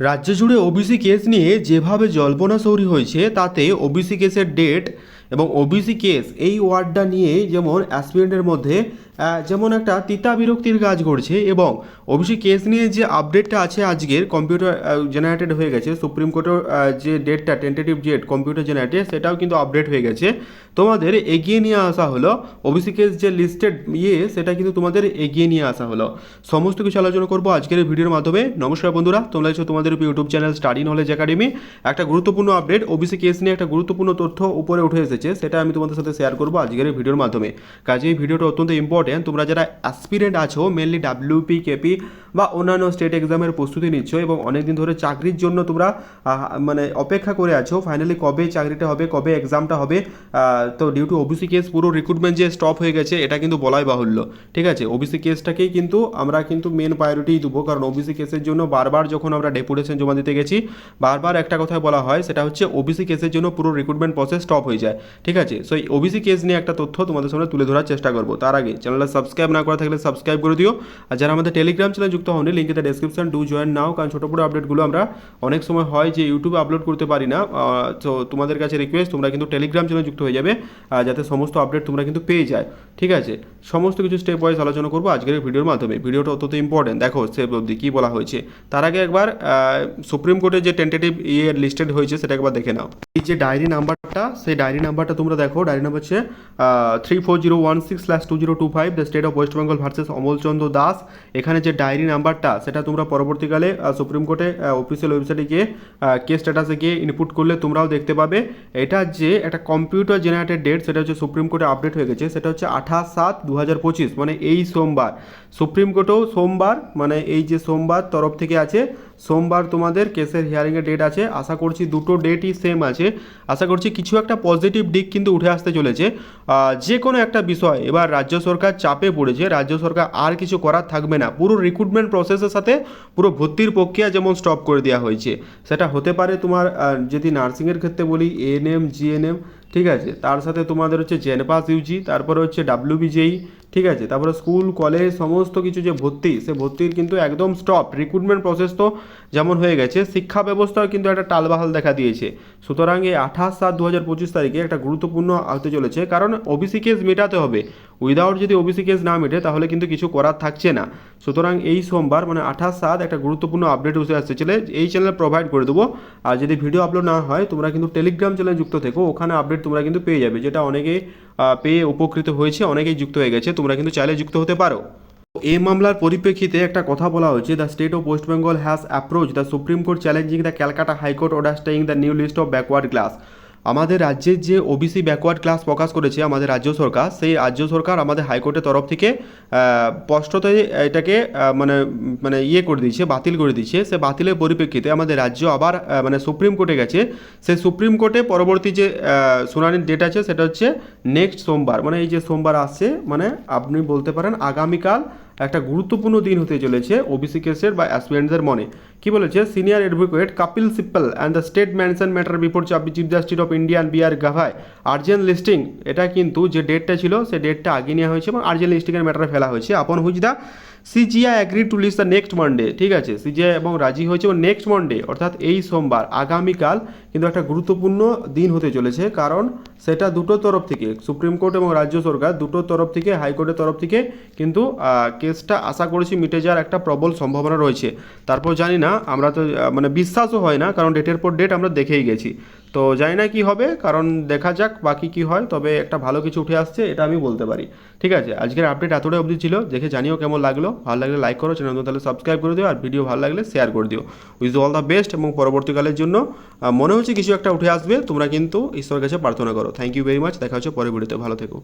রাজ্য জুড়ে OBC case নিয়ে যেভাবে জল্পনা সৌরি হয়েছে তাতে ওবিসি কেসের ডেট এবং ওবিসি কেস এই ওয়ার্ডটা নিয়ে যেমন অ্যাসপিরেন্টের মধ্যে যেমন একটা তিতা বিরক্তির কাজ করছে এবং ওবিসি কেস নিয়ে যে আপডেটটা আছে আজকের কম্পিউটার জেনারেটেড হয়ে গেছে সুপ্রিম কোর্টের যে ডেটটা টেন্টেটিভ ডেট কম্পিউটার জেনারেটেড সেটাও কিন্তু আপডেট হয়ে গেছে। তোমাদের এগিয়ে নিয়ে আসা হলো ওবিসি কেস যে লিস্টেড ইয়ে সেটা কিন্তু তোমাদের এগিয়ে নিয়ে আসা হলো। সমস্ত কিছু আলোচনা করব আজকের ভিডিওর মাধ্যমে। নমস্কার বন্ধুরা, তোমরা হচ্ছে তোমাদের YouTube channel study knowledge academy একটা গুরুত্বপূর্ণ আপডেট ওবিসি কেস নিয়ে একটা গুরুত্বপূর্ণ তথ্য উপরে উঠে এসেছে। সেটা আমি তোমাদের সাথে শেয়ার করব আজকের এই ভিডিওর মাধ্যমে। কাজে এই ভিডিওটা অত্যন্ত ইম্পর্টেন্ট তোমরা যারা অ্যাসপিরেন্ট আছো মেনলি ডাব্লিউপি কেপি বা অন্যান্য স্টেট এক্সামের প্রস্তুতি নিচ্ছ এবং অনেকদিন ধরে চাকরির জন্য তোমরা মানে অপেক্ষা করে আছো ফাইনালি কবে চাকরিটা হবে, কবে এক্সামটা হবে তো ডিউ টু ওবিসি কেস পুরো রিক্রুটমেন্ট যে স্টপ হয়ে গেছে, এটা কিন্তু বলাই বাহুল্য, ঠিক আছে? ওবিসি কেসটাকেই কিন্তু আমরা কিন্তু মেন প্রায়োরিটি দেবো, কারণ ওবিসি কেসের জন্য বারবার যখন আমরা ডেপুটেশন জমা দিতে গেছি, বারবার একটা কথা বলা হয়, সেটা হচ্ছে ওবিসি কেসের জন্য পুরো রিক্রুটমেন্ট প্রসেস স্টপ হয়ে যায়। ঠিক আছে? সো এই ওবিসি কেস নিয়ে একটা তথ্য তোমাদের সামনে তুলে ধরার চেষ্টা করব। তার আগে চ্যানেলটা সাবস্ক্রাইব না করা থাকলে সাবস্ক্রাইব করে দিও। আর যারা আমাদের টেলিগ্রাম চ্যানেল যুক্ত হন লিঙ্কে ডেসক্রিপশন ডু জয়েন নাও কারণ ছোটো বড়ো আপডেটগুলো আমরা অনেক সময় হয় যে ইউটিউবে আপলোড করতে পারি না। তো তোমাদের কাছে রিকোয়েস্ট তোমরা কিন্তু টেলিগ্রাম চ্যানেল যুক্ত হয়ে যাবে যাতে সমস্ত আপডেট তোমরা কিন্তু পেয়ে যায়। ঠিক আছে? সমস্ত কিছু স্টেপ ওয়াইজ আলোচনা করব আজকের ভিডিওর মাধ্যমে। ভিডিওটা অত্যন্ত ইম্পর্টেন্ট দেখো সে অবধি কী বলা হয়েছে। তার আগে একবার সুপ্রিম কোর্টের যে টেন্টেটিভ ইয়ে লিস্টেড হয়েছে, সেটা একবার দেখে নাও। এই যে ডায়েরি নাম্বারটা সেই ডায়েরি নাম্বারটা তোমরা দেখো, ডায়েরি নাম্বার হচ্ছে three four zero one six slash two zero two five the state of West Bengal versus Amalchandra Das. এখানে যে ডায়েরি নাম্বারটা, সেটা তোমরা পরবর্তীকালে সুপ্রিম কোর্টে অফিসিয়াল ওয়েবসাইটে গিয়ে কেস স্ট্যাটাসে গিয়ে ইনপুট করলে তোমরাও দেখতে পাবে। এটা যে একটা কম্পিউটার জেনারেটেড ডেট সেটা হচ্ছে সুপ্রিম কোর্টে আপডেট হয়ে গেছে, সেটা হচ্ছে আঠাশ সাত দু হাজার পঁচিশ মানে এই সোমবার। সুপ্রিম কোর্টেও সোমবার মানে এই যে সোমবার তরফ থেকে আছে সোমবার তোমাদের কেসের হিয়ারিংয়ের ডেট আছে। আশা করছি দুটো ডেটই সেম আছে। আশা করছি কিছু একটা পজিটিভ দিক কিন্তু উঠে আসতে চলেছে। যে কোনো একটা বিষয়, এবার রাজ্য সরকার চাপে পড়েছে। রাজ্য সরকার আর কিছু করার থাকবে না। পুরো রিক্রুটমেন্ট প্রসেসের সাথে পুরো ভর্তির প্রক্রিয়া যেমন স্টপ করে দেওয়া হয়েছে, সেটা হতে পারে তোমার যদি নার্সিংয়ের ক্ষেত্রে বলি এএনএম জিএনএম ঠিক আছে? তার সাথে তোমাদের হচ্ছে জেনপাস ইউজি তারপরে হচ্ছে ডাব্লিউবিজেই ঠিক আছে? তারপরে স্কুল, কলেজ, সমস্ত কিছু যে ভর্তি, সে ভর্তির কিন্তু একদম স্টপ রিক্রুটমেন্ট প্রসেস তো যেমন হয়ে গেছে। শিক্ষা ব্যবস্থাও কিন্তু একটা টালবাহাল দেখা দিয়েছে। সুতরাং এই আঠাশ সাত দু হাজার পঁচিশ তারিখে একটা গুরুত্বপূর্ণ আসতে চলেছে। কারণ ওবিসি কেস মেটাতে হবে। উইদাউট যদি ওবিসি কেস না মেটে তাহলে কিন্তু কিছু করার থাকছে না। সুতরাং এই সোমবার মানে আঠাশ সাত একটা গুরুত্বপূর্ণ আপডেট উঠে আসছে। চলে এই চ্যানেলে প্রোভাইড করে দেবো। আর যদি ভিডিও আপলোড না হয় তোমরা কিন্তু টেলিগ্রাম চ্যানেলে যুক্ত থেকো। ওখানে আপডেট তোমরা কিন্তু পেয়ে যাবে যেটা অনেকেই আহ, পেয়ে উপকৃত হয়েছে অনেকেই যুক্ত হয়ে গেছে। তোমরা কিন্তু চাইলে যুক্ত হতে পারো। এই মামলার পরিপ্রেক্ষিতে একটা কথা বলা হয়েছে the state of West Bengal has approach the Supreme Court challenging the Calcutta high court order staying the new list of backward class আমাদের রাজ্যের যে ওবিসি ব্যাকওয়ার্ড ক্লাস প্রকাশ করেছে আমাদের রাজ্য সরকার, সেই রাজ্য সরকার আমাদের হাইকোর্টের তরফ থেকে স্পষ্টতই এটাকে মানে মানে ইয়ে করে দিয়েছে, বাতিল করে দিয়েছে। সে বাতিলের পরিপ্রেক্ষিতে আমাদের রাজ্য আবার মানে সুপ্রিম কোর্টে গেছে। সেই সুপ্রিম কোর্টে পরবর্তী যে শুনানির ডেট আছে, সেটা হচ্ছে নেক্সট সোমবার। মানে এই যে সোমবার আসছে মানে আপনি বলতে পারেন আগামীকাল একটা গুরুত্বপূর্ণ দিন হতে চলেছে ওবিসি কেসের বা অ্যাসপিরেন্টদের মনে। কি বলেছে? Senior advocate Kapil Sibal and the state mention matter before chief justice of Indian B R Gavai urgent listing এটা কিন্তু যে ডেটটা ছিল, সে ডেটটা আগে নেওয়া হয়েছে এবং আর্জেন্ট লিস্টিংয়ের ম্যাটারে ফেলা হয়েছে। আপন হুজদা CJI agree to list the next Monday ঠিক আছে? সিজিআই এবং রাজি হয়েছে এবং নেক্সট মানডে অর্থাৎ এই সোমবার, আগামীকাল, কিন্তু একটা গুরুত্বপূর্ণ দিন হতে চলেছে, কারণ সেটা দুটো তরফ থেকে, সুপ্রিম কোর্ট এবং রাজ্য সরকার দুটো তরফ থেকে হাইকোর্টের তরফ থেকে, কিন্তু কেসটা আশা করেছি মিটে যাওয়ার একটা প্রবল সম্ভাবনা রয়েছে। তারপর জানি না, আমরা তো মানে বিশ্বাসও হয় না, কারণ ডেটের পর ডেট আমরা দেখেই গেছি। তো জানি না কী হবে, কারণ দেখা যাক বাকি কি হয়, তবে একটা ভালো কিছু উঠে আসছে, এটা আমি বলতে পারি। ঠিক আছে, আজকের আপডেট এতটাই অবধি ছিল, দেখে জানিও কেমন লাগল, ভালো লাগলে লাইক করো চ্যানেল তাহলে সাবস্ক্রাইব করে দিও, আর ভিডিও ভালো লাগলে শেয়ার করে দিও। উইজ অল দ্য বেস্ট এবং পরবর্তীকালের জন্য মনে হচ্ছে কিছু একটা উঠে আসবে, তোমরা কিন্তু ঈশ্বরের কাছে প্রার্থনা করো। থ্যাংক ইউ ভেরি মাচ দেখা হচ্ছে পরের ভিডিওতে ভালো থেকো।